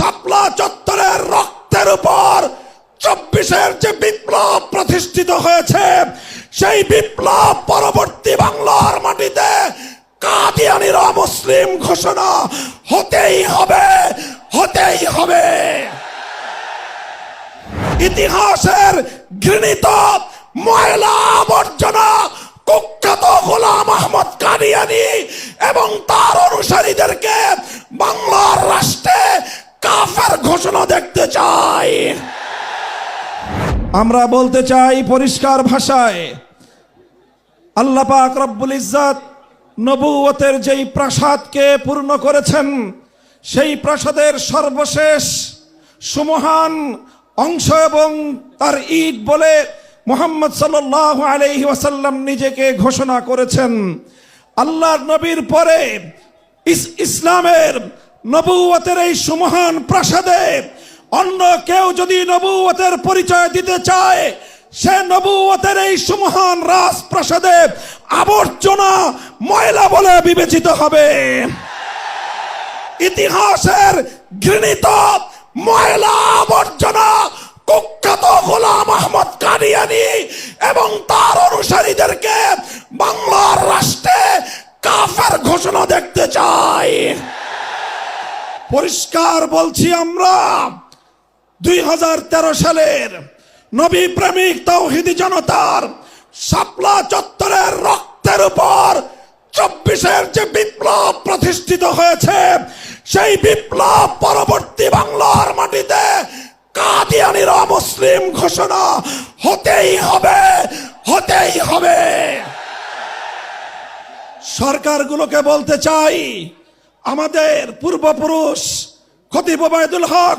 শাপলা চত্বরের রক্তের উপর চব্বিশের যে বিপ্লব প্রতিষ্ঠিত হয়েছে, সেই বিপ্লব পরবর্তী বাংলার মাটিতে কাদিয়ানিরা মুসলিম ঘোষণা হতেই হবে হতেই হবে। ইতিহাসের ঘৃণিত ময়লা আবর্জনা কুখ্যাত গোলাম আহমদ কাদিয়ানি এবং তার চাই আমরা বলতে চাই পরিষ্কার ভাষায়, আল্লাহ পাক রব্বুল ইজ্জাত নবুয়তের যেই প্রাসাদকে পূর্ণ করেছেন, সেই প্রাসাদের সর্বশেষ সুমহান অংশ এবং তার ঈদ বলে মোহাম্মদ সাল্লাহ আলহি ওয়াসাল্লাম নিজেকে ঘোষণা করেছেন। আল্লাহর নবীর পরে ইস- ইসলামের নবুয়তের এই সুমহান প্রাসাদে অন্য কেউ যদি নবুয়তের পরিচয় দিতে চায়, সে নবুয়তের এই সুমহান রাজপ্রাসাদে আবর্জনা ময়লা বলে বিবেচিত হবে। ইতিহাসের ঘৃণিত ময়লা আবর্জনা কুখ্যাত গোলাম আহমদ কাদিয়ানি এবং তার অনুসারীদেরকে বাংলার রাষ্ট্রে কাফের ঘোষণা দেখতে চাই পরিষ্কার বলছি আমরা দুই হাজার তেরো সালের নবী প্রেমিক তৌহিদি জনতার শাপলা চত্বরের রক্তের উপর চব্বিশের যে বিপ্লব প্রতিষ্ঠিত হয়েছে, সেই বিপ্লব পরবর্তী বাংলার মাটিতে কাদিয়ানিরা মুসলিম ঘোষণা হতেই হবে হতেই হবে। সরকারগুলোকে বলতে চাই, আমাদের পূর্বপুরুষ খতিব ওবায়দুল হক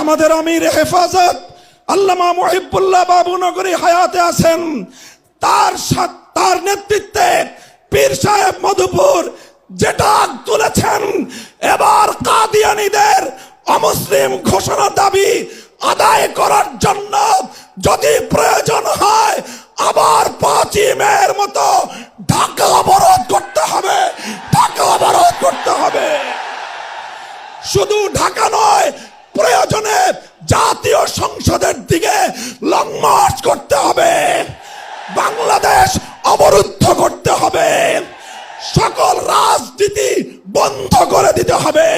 আমাদের আমির হেফাজত আল্লামা মহিবুল্লাহ বাবু নগরী হায়াতে আছেন। তার তার নেতৃত্বে পীর সাহেব মধুপুর যেটা তুলেছেন, এবার কাদিয়ানিদের অমুসলিম ঘোষণা দাবি আদায় করার জন্য যদি প্রয়োজন হয়, আবার পাঁচই মেয়ের মতো ঢাকা অবরোধ লং মার্চ করতে হবে। বাংলাদেশ অবরুদ্ধ করতে হবে। সকল রাজনীতি বন্ধ করে দিতে হবে।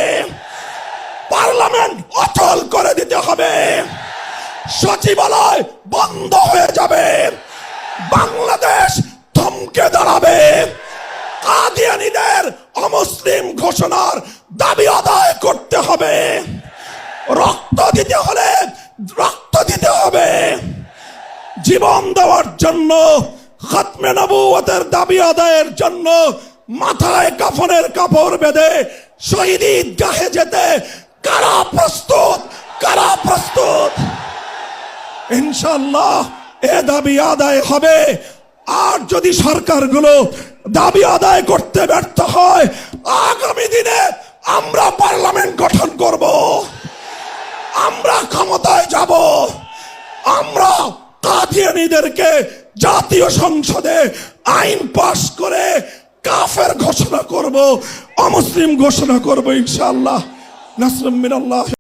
পার্লামেন্ট অচল করে দিতে হবে। সচিবালয় বন্ধ হয়ে যাবে। বাংলাদেশ থমকে দাঁড়াবে। কাদিয়ানিদের অমুসলিম ঘোষণার দাবি আদায় করতে হবে। রক্ত দিতে হলে রক্ত দিতে হবে জীবন দেওয়ার জন্য, খাতমে নবুয়তের দাবি আদায়ের জন্য মাথায় কাফনের কাপড় বেঁধে শহীদ ঈদগাহে যেতে কারা প্রস্তুত? কারা প্রস্তুত? ইনশাল্লাহ এ দাবি আদায় হবে। আর যদি সরকারগুলো দাবি আদায় করতে ব্যর্থ হয়, আগামী দিনে আমরা পার্লামেন্ট গঠন করব। আমরা ক্ষমতায় যাব। আমরা কাদিয়ানিদেরকে জাতীয় সংসদে আইন পাশ করে কাফের ঘোষণা করব, অমুসলিম ঘোষণা করব ইনশাআল্লাহ। নাসরুম মিনাল্লাহ।